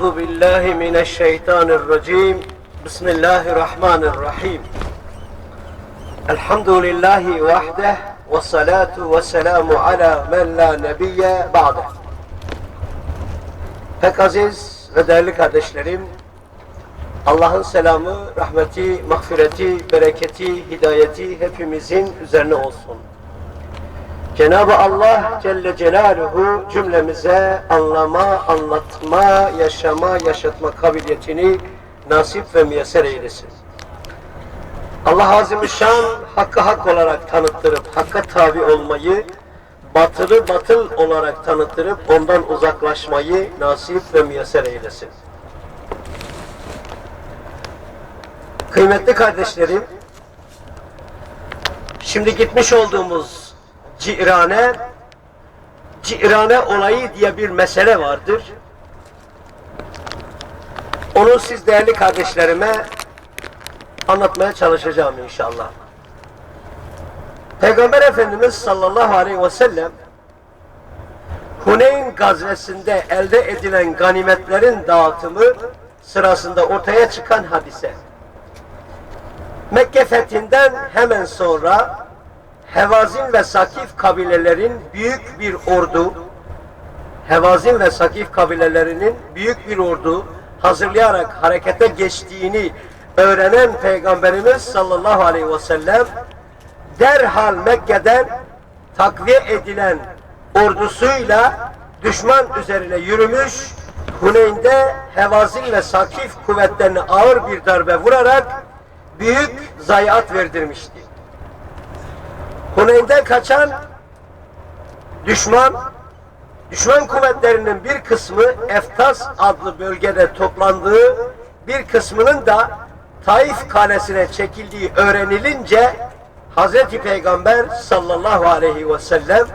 أعوذ بالله من الشيطان الرجيم بسم الله الرحمن الرحيم الحمد لله وحده والصلاة والسلام على من la nebiye ba'de. Pek aziz ve değerli kardeşlerim, Allah'ın selamı, rahmeti, mağfireti, bereketi, hidayeti hepimizin üzerine olsun. Cenab-ı Allah Celle Celaluhu cümlemize anlama, anlatma, yaşama, yaşatma kabiliyetini nasip ve müyesser eylesin. Allah Azimüşşan hakkı hak olarak tanıttırıp hakka tabi olmayı, batılı batıl olarak tanıttırıp ondan uzaklaşmayı nasip ve müyesser eylesin. Kıymetli kardeşlerim, şimdi gitmiş olduğumuz Cirane, Cirane olayı diye bir mesele vardır. Onu siz değerli kardeşlerime anlatmaya çalışacağım inşallah. Peygamber Efendimiz sallallahu aleyhi ve sellem Huneyn gazvesinde elde edilen ganimetlerin dağıtımı sırasında ortaya çıkan hadise. Mekke fethinden hemen sonra Hevazin ve Sakif kabilelerin büyük bir ordu Hevazin ve Sakif kabilelerinin büyük bir ordu hazırlayarak harekete geçtiğini öğrenen Peygamberimiz sallallahu aleyhi ve sellem derhal Mekke'den takviye edilen ordusuyla düşman üzerine yürümüş Huneyn'de Hevazin ve Sakif kuvvetlerine ağır bir darbe vurarak büyük zayiat verdirmişti. Huneyn'den kaçan düşman düşman kuvvetlerinin bir kısmı Eftas adlı bölgede toplandığı bir kısmının da Taif kalesine çekildiği öğrenilince Hazreti Peygamber sallallahu aleyhi ve sellem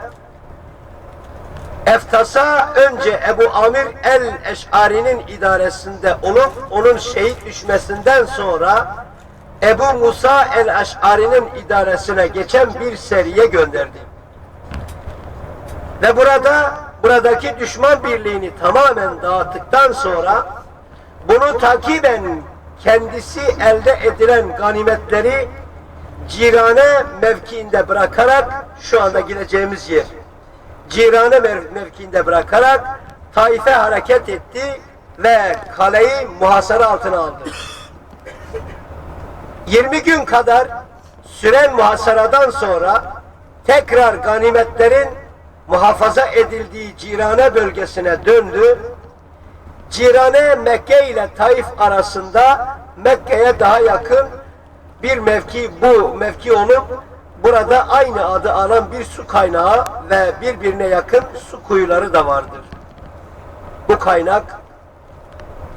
Eftas'a önce Ebu Amir el-Eş'ari'nin idaresinde olup onun şehit düşmesinden sonra Ebu Musa el-Eş'ari'nin idaresine geçen bir seriye gönderdi. Ve burada buradaki düşman birliğini tamamen dağıttıktan sonra bunu takiben kendisi elde edilen ganimetleri Cirane mevkiinde bırakarak şu anda gideceğimiz yer Cirane mev mevkiinde bırakarak Taif'e hareket etti ve kaleyi muhasara altına aldı. 20 gün kadar süren muhasaradan sonra tekrar ganimetlerin muhafaza edildiği Cirane bölgesine döndü. Cirane Mekke ile Taif arasında Mekke'ye daha yakın bir mevki bu mevki olup burada aynı adı alan bir su kaynağı ve birbirine yakın su kuyuları da vardır. Bu kaynak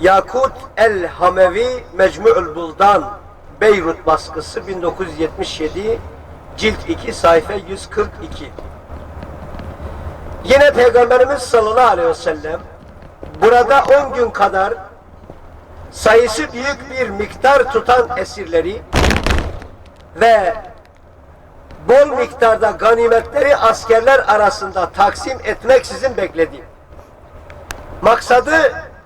Yakut el Hamevi Mecmu'ül Buldan Beyrut baskısı 1977 cilt 2 sayfa 142 Yine Peygamberimiz sallallahu aleyhi ve sellem burada 10 gün kadar sayısı büyük bir miktar tutan esirleri ve bol miktarda ganimetleri askerler arasında taksim etmeksizin bekledi. Maksadı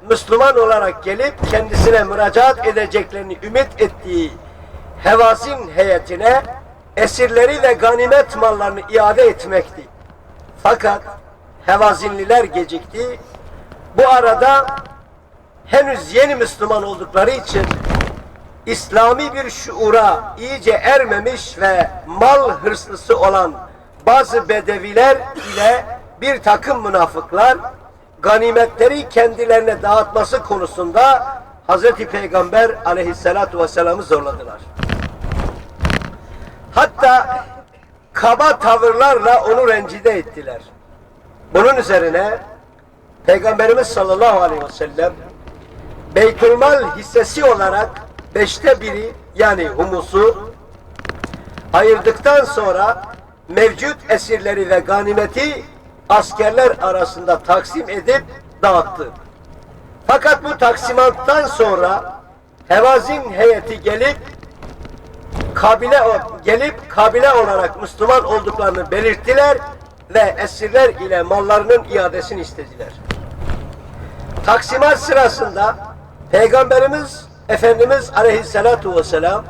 Müslüman olarak gelip kendisine müracaat edeceklerini ümit ettiği Hevazin heyetine esirleri ve ganimet mallarını iade etmekti. Fakat Hevazinliler gecikti. Bu arada henüz yeni Müslüman oldukları için İslami bir şuura iyice ermemiş ve mal hırslısı olan bazı bedeviler ile bir takım münafıklar ganimetleri kendilerine dağıtması konusunda Hazreti Peygamber aleyhissalatu vesselam'ı zorladılar. Hatta kaba tavırlarla onu rencide ettiler. Bunun üzerine Peygamberimiz sallallahu aleyhi ve sellem Beytülmal hissesi olarak beşte biri yani humusu ayırdıktan sonra mevcut esirleri ve ganimeti askerler arasında taksim edip dağıttı. Fakat bu taksimattan sonra Hevazin heyeti gelip kabile gelip kabile olarak Müslüman olduklarını belirttiler ve esirler ile mallarının iadesini istediler. Taksimat sırasında Peygamberimiz Efendimiz Aleyhisselatu Vesselam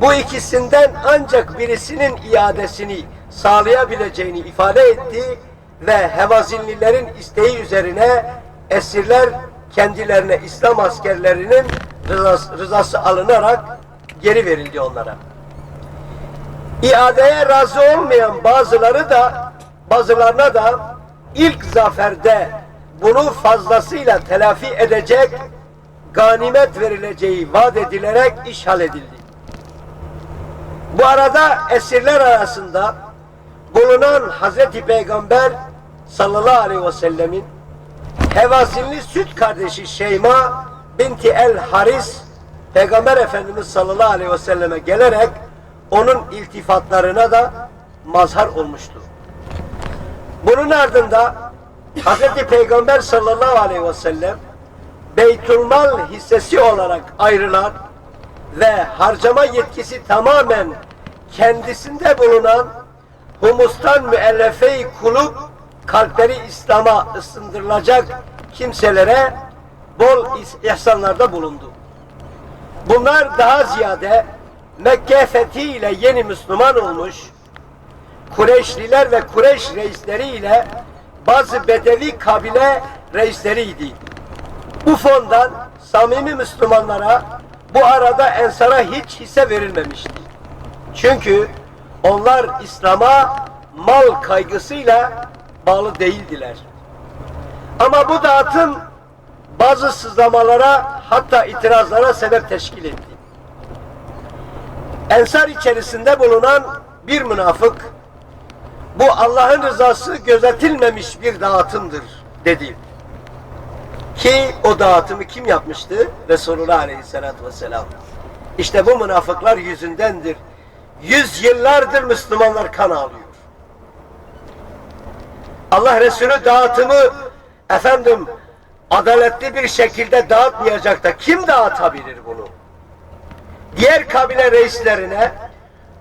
bu ikisinden ancak birisinin iadesini sağlayabileceğini ifade etti ve Hevazinlilerin isteği üzerine esirler kendilerine İslam askerlerinin rızası, alınarak geri verildi onlara. İadeye razı olmayan bazıları da bazılarına da ilk zaferde bunu fazlasıyla telafi edecek ganimet verileceği vaat edilerek iş halledildi. Bu arada esirler arasında bulunan Hazreti Peygamber sallallahu aleyhi ve sellemin Hevazinli süt kardeşi Şeyma binti el Haris Peygamber Efendimiz sallallahu aleyhi ve selleme gelerek onun iltifatlarına da mazhar olmuştu. Bunun ardında Hazreti Peygamber sallallahu aleyhi ve sellem Beytülmal hissesi olarak ayrılan ve harcama yetkisi tamamen kendisinde bulunan humustan müellefe-i kulub kalpleri İslam'a ısındırılacak kimselere bol ihsanlarda bulundu. Bunlar daha ziyade Mekke fethiyle yeni Müslüman olmuş Kureyşliler ve Kureyş reisleriyle bazı bedevi kabile reisleriydi. Bu fondan samimi Müslümanlara bu arada ensara hiç hisse verilmemişti. Çünkü onlar İslam'a mal kaygısıyla bağlı değildiler. Ama bu dağıtım bazı sızlamalara hatta itirazlara sebep teşkil etti. Ensar içerisinde bulunan bir münafık bu Allah'ın rızası gözetilmemiş bir dağıtımdır dedi. Ki o dağıtımı kim yapmıştı? Resulullah Aleyhisselatü Vesselam. İşte bu münafıklar yüzündendir. Yüz yıllardır Müslümanlar kan ağlıyor. Allah Resulü dağıtımı efendim adaletli bir şekilde dağıtmayacak da kim dağıtabilir bunu? Diğer kabile reislerine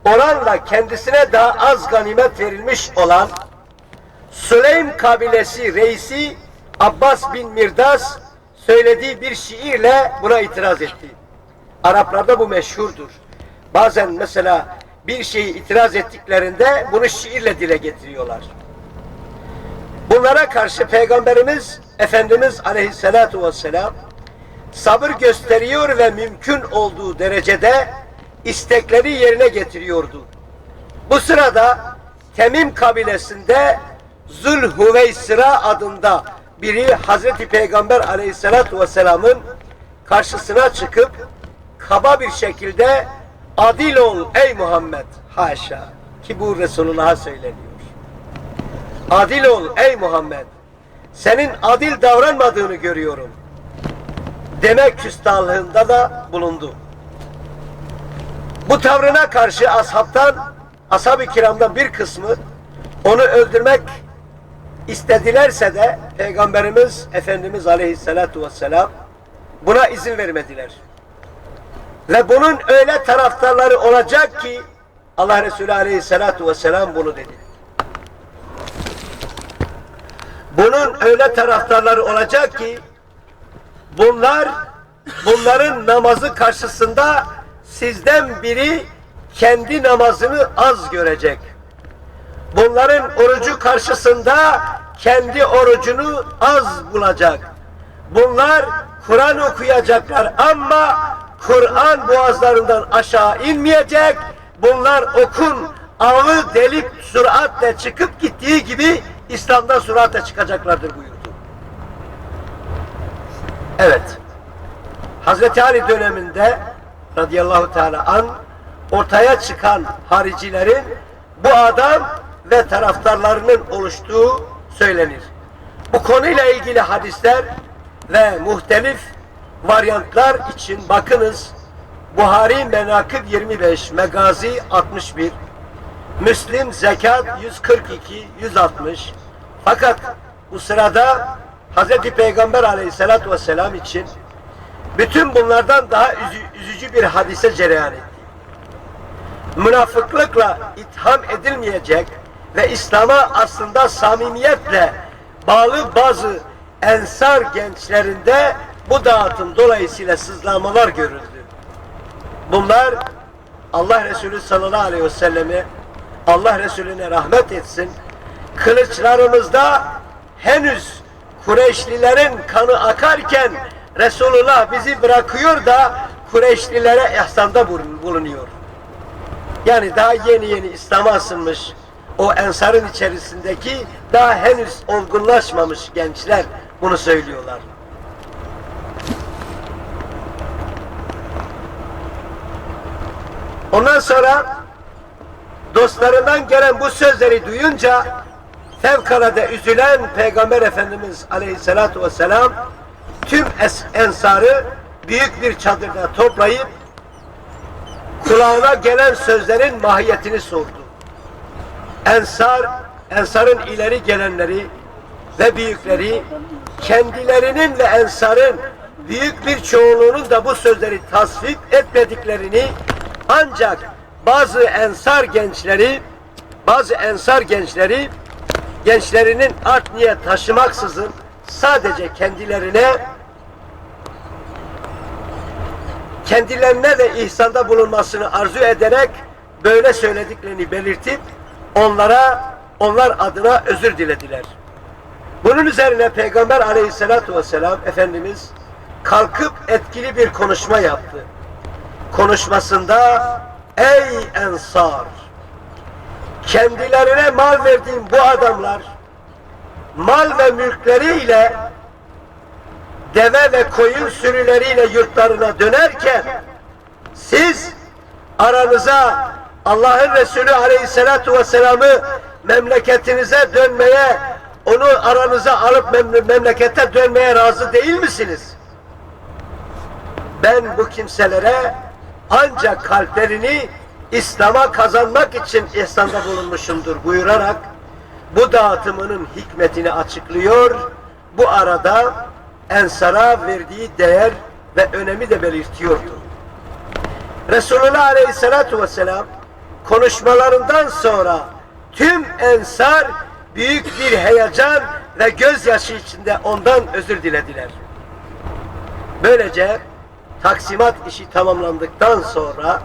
oranla kendisine daha az ganimet verilmiş olan Süleym kabilesi reisi Abbas bin Mirdas söylediği bir şiirle buna itiraz etti. Araplarda bu meşhurdur. Bazen mesela bir şeyi itiraz ettiklerinde bunu şiirle dile getiriyorlar. Bunlara karşı Peygamberimiz Efendimiz Aleyhisselatu Vesselam sabır gösteriyor ve mümkün olduğu derecede istekleri yerine getiriyordu. Bu sırada Temim kabilesinde Zülhüveysira adında biri Hazreti Peygamber Aleyhisselatü Vesselam'ın karşısına çıkıp kaba bir şekilde adil ol ey Muhammed haşa ki bu Resulullah'a söyleniyor. Adil ol ey Muhammed senin adil davranmadığını görüyorum. Demek küstahlığında da bulundu. Bu tavrına karşı ashabtan, ashab-ı kiramdan bir kısmı onu öldürmek istedilerse de Peygamberimiz Efendimiz Aleyhisselatu Vesselam buna izin vermediler. Ve bunun öyle taraftarları olacak ki Allah Resulü Aleyhisselatu Vesselam bunu dedi. Bunun öyle taraftarları olacak ki bunlar bunların namazı karşısında sizden biri kendi namazını az görecek. Bunların orucu karşısında kendi orucunu az bulacak. Bunlar Kur'an okuyacaklar ama Kur'an boğazlarından aşağı inmeyecek. Bunlar okun ağı delip süratle çıkıp gittiği gibi İslam'dan süratle çıkacaklardır buyurdu. Evet. Hazreti Ali döneminde radıyallahu teala an ortaya çıkan haricilerin bu adam ve taraftarlarının oluştuğu söylenir. Bu konuyla ilgili hadisler ve muhtelif varyantlar için bakınız Buhari Menakıb 25, Megazi 61, Müslim Zekat 142, 160. Fakat bu sırada Hz. Peygamber aleyhissalatü vesselam için bütün bunlardan daha üzü- üzücü bir hadise cereyan etti. Münafıklıkla itham edilmeyecek ve İslam'a aslında samimiyetle bağlı bazı ensar gençlerinde bu dağıtım dolayısıyla sızlamalar görüldü. Bunlar Allah Resulü sallallahu aleyhi ve sellemi Allah Resulüne rahmet etsin. Kılıçlarımızda henüz Kureyşlilerin kanı akarken Resulullah bizi bırakıyor da Kureyşlilere ihsanda bulun- bulunuyor. Yani daha yeni yeni İslam'a asılmış o ensarın içerisindeki daha henüz olgunlaşmamış gençler bunu söylüyorlar. Ondan sonra dostlarından gelen bu sözleri duyunca fevkalade üzülen Peygamber Efendimiz Aleyhisselatü Vesselam tüm ensarı büyük bir çadırda toplayıp kulağına gelen sözlerin mahiyetini sordu. Ensar, Ensar'ın ileri gelenleri ve büyükleri kendilerinin ve Ensar'ın büyük bir çoğunluğunun da bu sözleri tasvip etmediklerini ancak bazı Ensar gençleri bazı Ensar gençleri gençlerinin art niyet taşımaksızın sadece kendilerine kendilerine de ihsanda bulunmasını arzu ederek böyle söylediklerini belirtip onlara onlar adına özür dilediler. Bunun üzerine Peygamber aleyhissalatu vesselam Efendimiz kalkıp etkili bir konuşma yaptı. Konuşmasında ey ensar kendilerine mal verdiğim bu adamlar mal ve mülkleriyle deve ve koyun sürüleriyle yurtlarına dönerken siz aranıza Allah'ın Resulü Aleyhisselatu Vesselam'ı memleketinize dönmeye onu aranıza alıp mem- memlekete dönmeye razı değil misiniz? Ben bu kimselere ancak kalplerini İslam'a kazanmak için ihsanda bulunmuşumdur buyurarak bu dağıtımının hikmetini açıklıyor. Bu arada Ensar'a verdiği değer ve önemi de belirtiyordu. Resulullah Aleyhisselatü Vesselam konuşmalarından sonra tüm Ensar büyük bir heyecan ve gözyaşı içinde ondan özür dilediler. Böylece taksimat işi tamamlandıktan sonra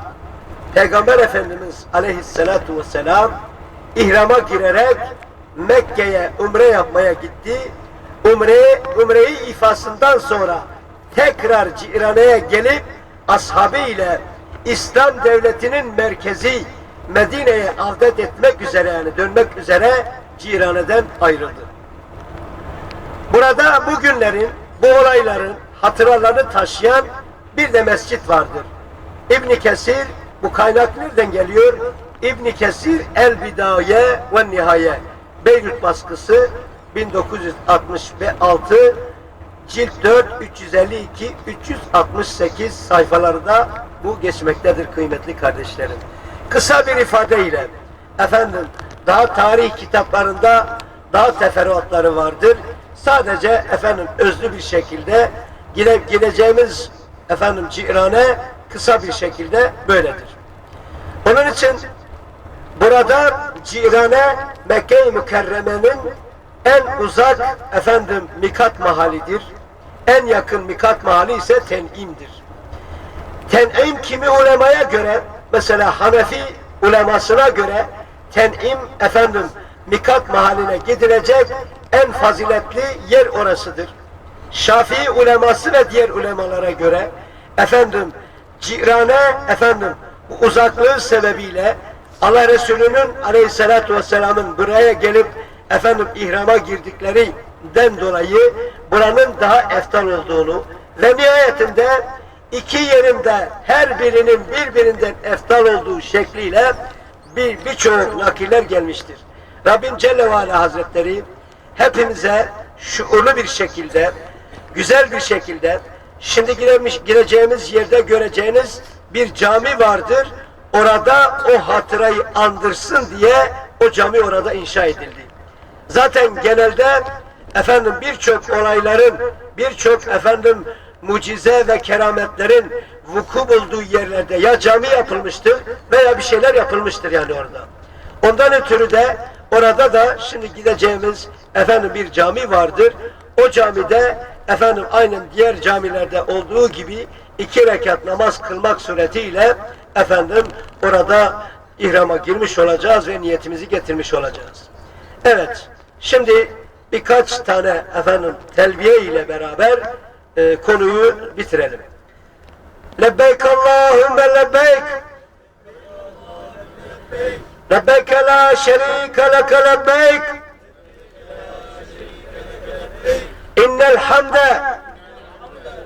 Peygamber Efendimiz Aleyhisselatü Vesselam ihrama girerek Mekke'ye umre yapmaya gitti. Umre, umreyi ifasından sonra tekrar Cirane'ye gelip ashabı ile İslam devletinin merkezi Medine'ye avdet etmek üzere yani dönmek üzere Cirane'den ayrıldı. Burada bu günlerin, bu olayların hatıralarını taşıyan bir de mescit vardır. İbn Kesir, bu kaynak nereden geliyor? İbn Kesir El Bidaye ve Nihaye Beyrut baskısı 1966 cilt 4 352 368 sayfalarında bu geçmektedir kıymetli kardeşlerim. Kısa bir ifadeyle efendim daha tarih kitaplarında daha teferruatları vardır. Sadece efendim özlü bir şekilde gide, gideceğimiz efendim Cirane kısa bir şekilde böyledir. Onun için burada Cirane Mekke-i Mükerreme'nin en uzak efendim mikat mahalidir. En yakın mikat mahali ise Ten'im'dir. Ten'im kimi ulemaya göre mesela Hanefi ulemasına göre Ten'im efendim mikat mahaline gidilecek en faziletli yer orasıdır. Şafii uleması ve diğer ulemalara göre efendim Cirane efendim uzaklığı sebebiyle Allah Resulü'nün aleyhissalatü vesselamın buraya gelip efendim ihrama girdiklerinden dolayı buranın daha eftal olduğunu ve nihayetinde iki yerinde her birinin birbirinden eftal olduğu şekliyle bir birçok nakiller gelmiştir. Rabbim Celle ve Hazretleri hepimize şuurlu bir şekilde, güzel bir şekilde şimdi girmiş, gireceğimiz yerde göreceğiniz bir cami vardır. Orada o hatırayı andırsın diye o cami orada inşa edildi. Zaten genelde efendim birçok olayların, birçok efendim mucize ve kerametlerin vuku bulduğu yerlerde ya cami yapılmıştır veya bir şeyler yapılmıştır yani orada. Ondan ötürü de orada da şimdi gideceğimiz efendim bir cami vardır. o camide efendim aynen diğer camilerde olduğu gibi iki rekat namaz kılmak suretiyle efendim orada ihrama girmiş olacağız ve niyetimizi getirmiş olacağız. Evet, şimdi birkaç tane efendim telbiye ile beraber e, konuyu bitirelim. Lebbeyk Allahümme lebbeyk Lebbeyk la şerike leke lebbeyk İnnel hamde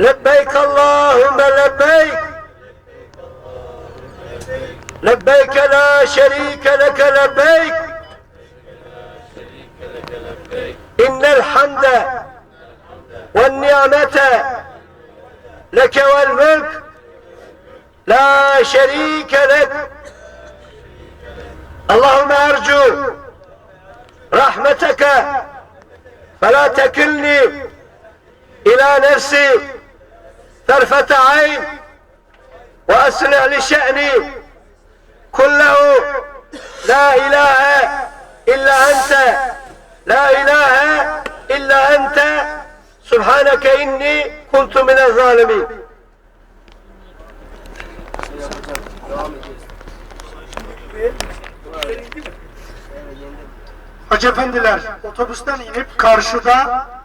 لبيك اللهم لبيك. لبيك لا شريك لك لبيك. إن الحمد والنعمة لك والملك. لا شريك لك. اللهم أرجو رحمتك. فلا تكلني إلى نفسي. طرفة عين وأسرع لشأني كله لا إله إلا أنت لا إله إلا أنت سبحانك إني كنت من الظالمين Hacı efendiler otobüsten inip karşıda